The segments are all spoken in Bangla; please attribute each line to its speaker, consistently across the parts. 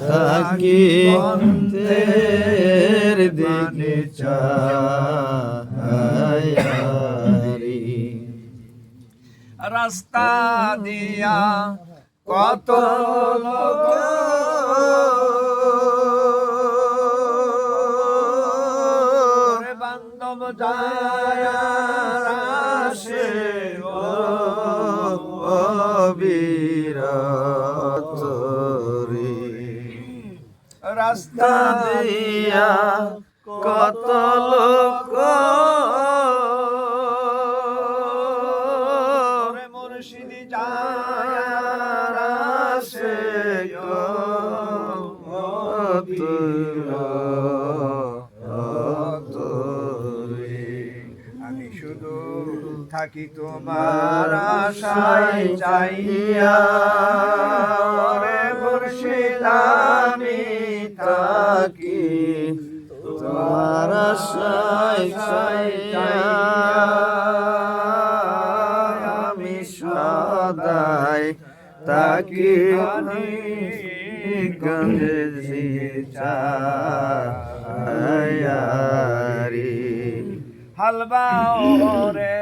Speaker 1: থাকি অন্তের দিকে চাহারি
Speaker 2: রাস্তা দিয়া কত লোক। বান্ধব যায় আসে ও রাস্তা
Speaker 1: দিয়া কত লোক।
Speaker 2: মুর্শিদি যায় আসে আমি শুধু থাকি তোমার আশায় চাইয়া থাকি
Speaker 1: তোমার আশায় আমি সদাই তাকি গঞ্জি চায়ারি
Speaker 2: হালবা ওরে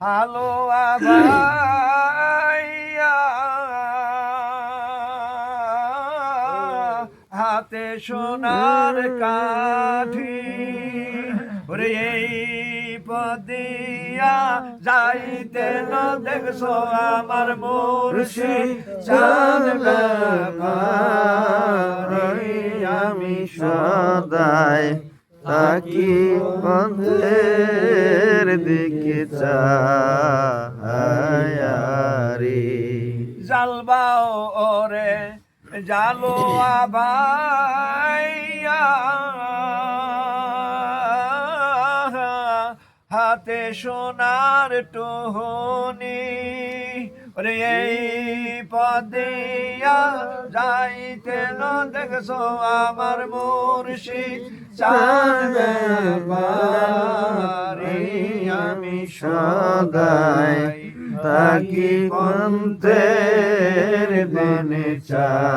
Speaker 2: হালুয়া ভাইয়া হাতে সোনার কাঠি। ওরে এই পদিয়া যাইতে ন, দেখছ আমার মুর্শিদ চাঁদ
Speaker 1: আমি সদাই তাকি পথের দিকে চায়ারি
Speaker 2: জালবাও ওরে জালোয়া ভাইয়া হাতে সোনার টহনি, ওরে এই পদিয়া যাইতে ন দেখছ আমার মুর্শিদ চাঁদ
Speaker 1: আমি সদাই তাকি পন্থের দিনে চায়ারি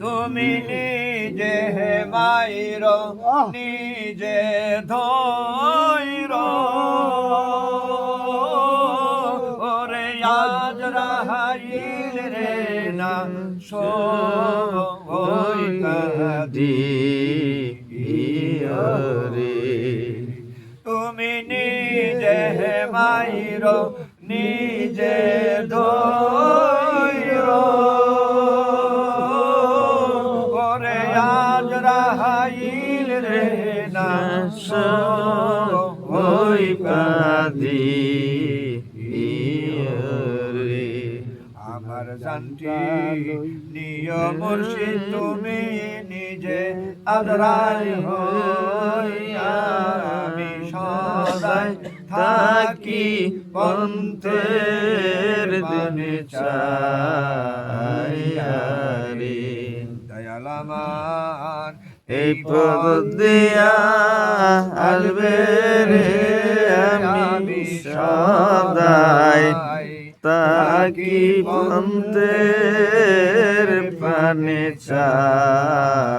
Speaker 2: তুমি নিজে মাইর নিজে ধৈর ওরে আজ রাহাইল রে না সই
Speaker 1: দি রে
Speaker 2: মাইর, নিজে ধৈর করে আজ রাহাইল রে না
Speaker 1: ওই পাদি
Speaker 2: আমার জানটি নিয় মুর্শিদ, তুমি নিজে আদরাই হইয়া সদাই থাকি পন্থের দিনে
Speaker 1: চায়ারি
Speaker 2: দয়ালামান
Speaker 1: এই পদ দিয়া আসবে রে আমি সদাই তাকি পন্থের পানে চায়া